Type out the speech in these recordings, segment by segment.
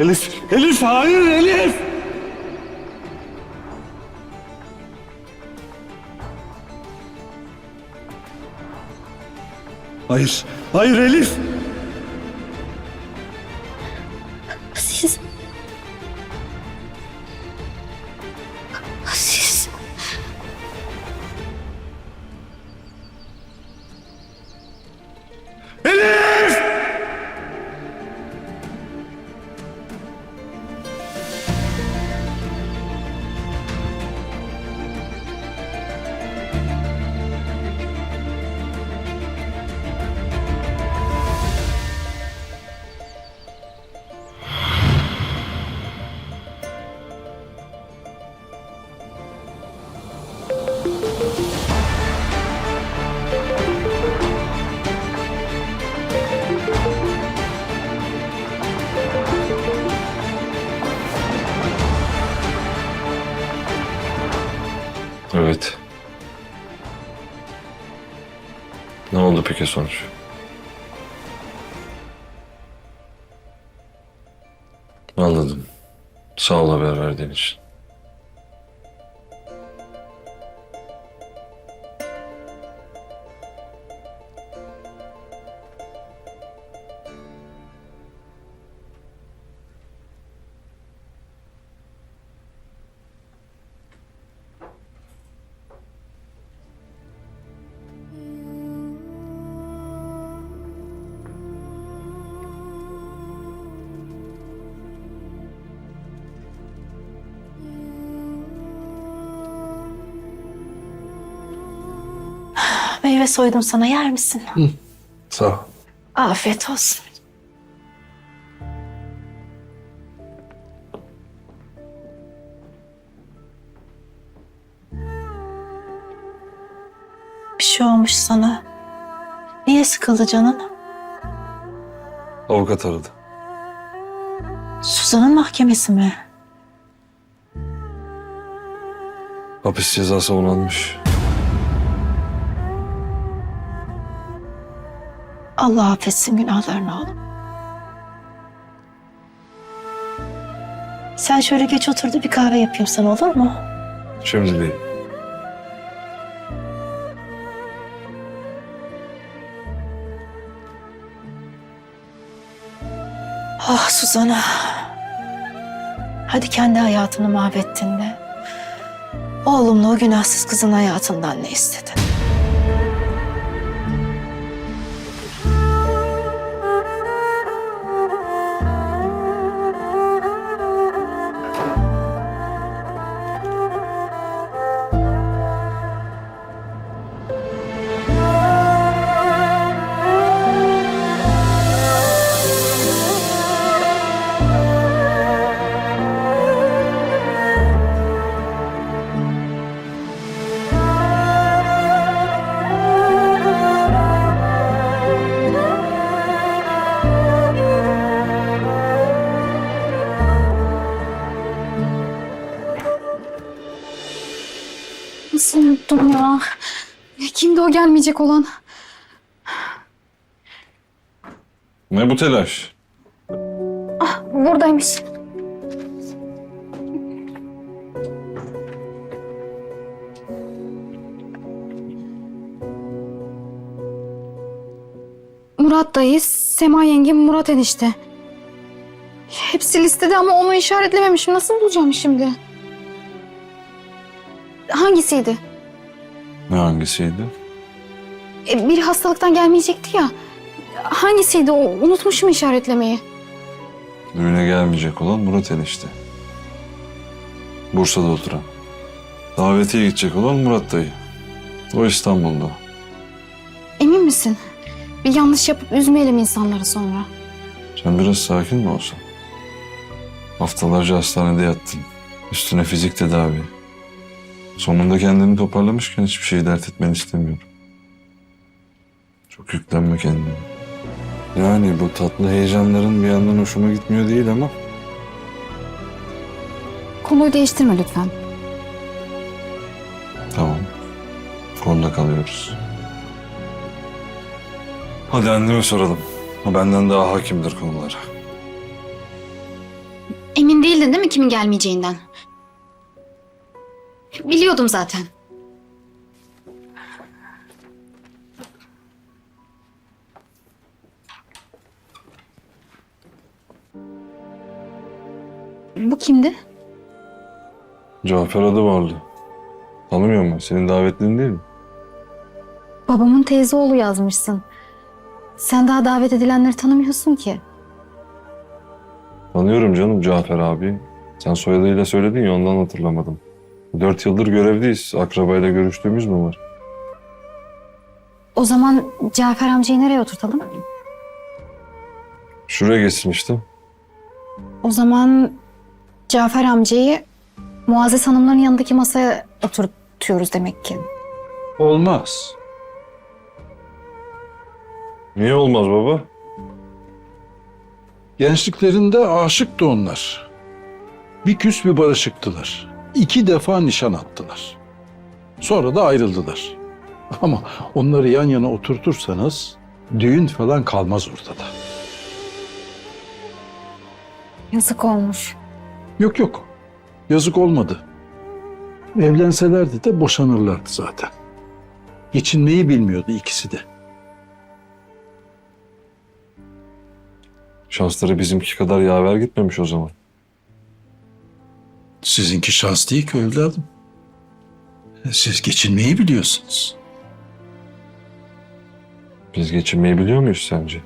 Elif, Elif hayır Elif. Hayır, hayır Elif. Evet. Ne oldu peki sonuç? Anladım. Sağ ol haber verdiğin için. Meyve soydum sana yer misin? Sağ ol. Afiyet olsun. Bir şey olmuş sana. Niye sıkıldı canın? Avukat aradı. Suzan'ın mahkemesi mi? Hapis cezası onanmış. Allah affetsin günahlarını oğlum. Sen şöyle geç otur da bir kahve yapayım sana olur mu? Şimdi değil. Ah Suzan'a. Hadi kendi hayatını mahvettin de. Oğlumla o günahsız kızın hayatından ne istedin? Unuttum ya? Kimdi o gelmeyecek olan? Ne bu telaş? Buradaymış. Murat dayı, Sema yengem, Murat enişte. Hepsi listede ama onu işaretlememişim. Nasıl bulacağım şimdi? Hangisiydi? Ne hangisiydi? E, biri hastalıktan gelmeyecekti ya. Hangisiydi o? Unutmuşum işaretlemeyi. Düğüne gelmeyecek olan Murat enişte. Bursa'da oturan. Davetiye gidecek olan Murat dayı. O İstanbul'da. Emin misin? Bir yanlış yapıp üzmeyelim insanları sonra. Sen biraz sakin mi olsan? Haftalarca hastanede yattın. Üstüne fizik tedavi. Sonunda kendini toparlamışken hiçbir şeyi dert etmeni istemiyorum. Çok yüklenme kendine. Yani bu tatlı heyecanların bir yandan hoşuma gitmiyor değil ama Konuyu değiştirme lütfen. tamam. Konuda kalıyoruz. Hadi anneme soralım. O benden daha hakimdir konulara. Emin değildin değil mi kimin gelmeyeceğinden? Biliyordum zaten. Bu kimdi? Cafer adı vardı. Tanımıyor musun? Senin davetlin değil mi? Babamın teyze oğlu yazmışsın. Sen daha davet edilenleri tanımıyorsun ki. Tanıyorum canım Cafer abi. Sen soyadıyla söyledin ya ondan hatırlamadım. Dört yıldır görevdeyiz. Akrabayla görüştüğümüz mü var? O zaman Cafer amcayı nereye oturtalım? Şuraya geçmiştim. O zaman Cafer amcayı Muazzez Hanımların yanındaki masaya oturtuyoruz demek ki. Olmaz. Niye olmaz baba? Gençliklerinde aşıktı onlar. Bir küs bir barışıktılar. İki defa nişan attılar. Sonra da ayrıldılar. Ama onları yan yana oturtursanız düğün falan kalmaz ortada. Yazık olmuş. Yok yok. Yazık olmadı. Evlenselerdi de boşanırlardı zaten. Geçinmeyi bilmiyordu ikisi de. Şansları bizimki kadar yaver gitmemiş o zaman. Sizinki şans değil ki evladım. Siz geçinmeyi biliyorsunuz. Biz geçinmeyi biliyor muyuz sence?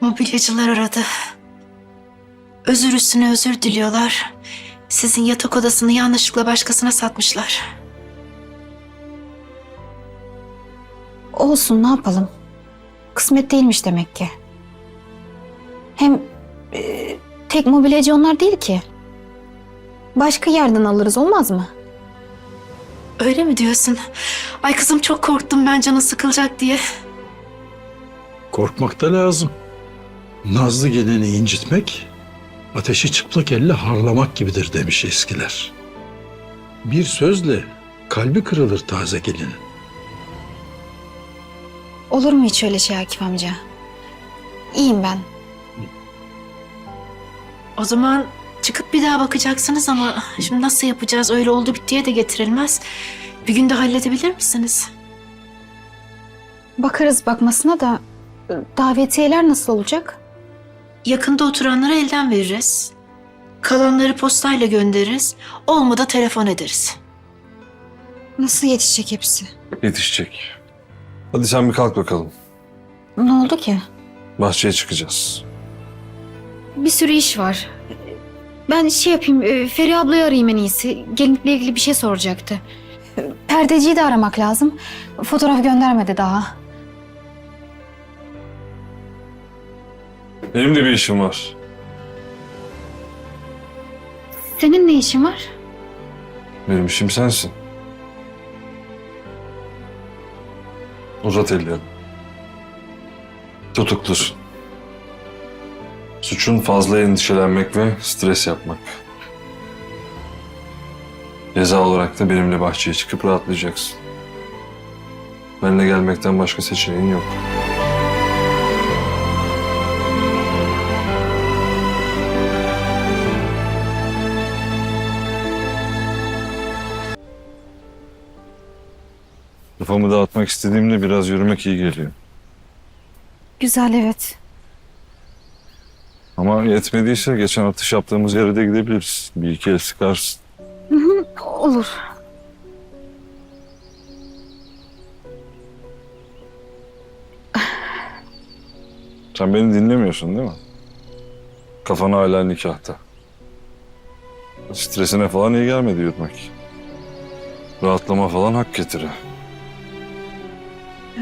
Mobilyacılar aradı. Özür üstüne özür diliyorlar. Sizin yatak odasını yanlışlıkla başkasına satmışlar. Olsun ne yapalım. Kısmet değilmiş demek ki. Hem e, tek mobilyacı onlar değil ki. Başka yerden alırız olmaz mı? Öyle mi diyorsun? Ay kızım çok korktum ben canı sıkılacak diye. Korkmak da lazım. Nazlı geleni incitmek, ateşi çıplak elle harlamak gibidir demiş eskiler. Bir sözle kalbi kırılır taze gelinin. Olur mu hiç öyle şey Akif amca? İyiyim ben. O zaman çıkıp bir daha bakacaksınız ama şimdi nasıl yapacağız? Öyle oldu bittiye de getirilmez. Bir günde halledebilir misiniz? Bakarız bakmasına da davetiyeler nasıl olacak? Yakında oturanlara elden veririz. Kalanları postayla göndeririz. Olmadı telefon ederiz. Nasıl yetişecek hepsi? Yetişecek. Hadi sen bir kalk bakalım. Ne oldu ki? Bahçeye çıkacağız. Bir sürü iş var. Ben şey yapayım, e, Feriha ablayı arayayım en iyisi. Gelinlikle ilgili bir şey soracaktı. Perdeciyi de aramak lazım. Fotoğraf göndermedi daha. Benim de bir işim var. Senin ne işin var? Benim işim sensin. Uzat ellerini. Tutuklusun. Suçun fazla endişelenmek ve stres yapmak. Ceza olarak da benimle bahçeye çıkıp rahatlayacaksın. Benimle gelmekten başka seçeneğin yok. Kafamı dağıtmak istediğimde biraz yürümek iyi geliyor. Güzel evet. Ama yetmediyse geçen atış yaptığımız yere de gidebiliriz. Bir iki el sıkarsın. Olur. Sen beni dinlemiyorsun değil mi? Kafan hala nikahta. Stresine falan iyi gelmedi yürümek. Rahatlama falan hak getire.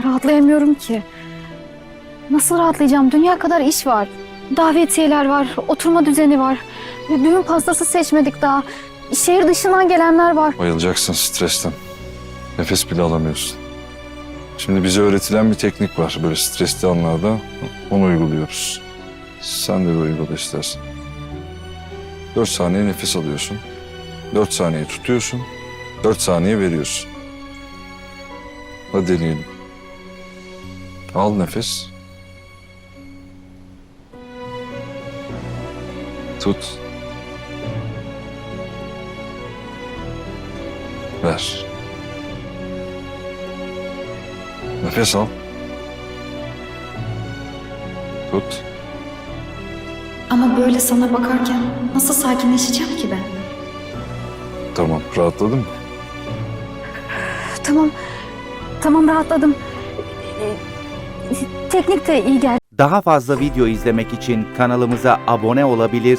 Rahatlayamıyorum ki. Nasıl rahatlayacağım? Dünya kadar iş var. Davetiyeler var, oturma düzeni var. Düğün pastası seçmedik daha. Şehir dışından gelenler var. Bayılacaksın stresten. Nefes bile alamıyorsun. Şimdi bize öğretilen bir teknik var. Böyle stresli anlarda onu uyguluyoruz. Sen de uygula istersen. Dört saniye nefes alıyorsun. Dört saniye tutuyorsun. Dört saniye veriyorsun. Hadi deneyelim. Al nefes. Tut. Ver. Nefes al. Tut. Ama böyle sana bakarken nasıl sakinleşeceğim ki ben? Tamam. Rahatladın mı? Tamam. Tamam rahatladım. Teknik de iyi geldi. Daha fazla video izlemek için kanalımıza abone olabilir,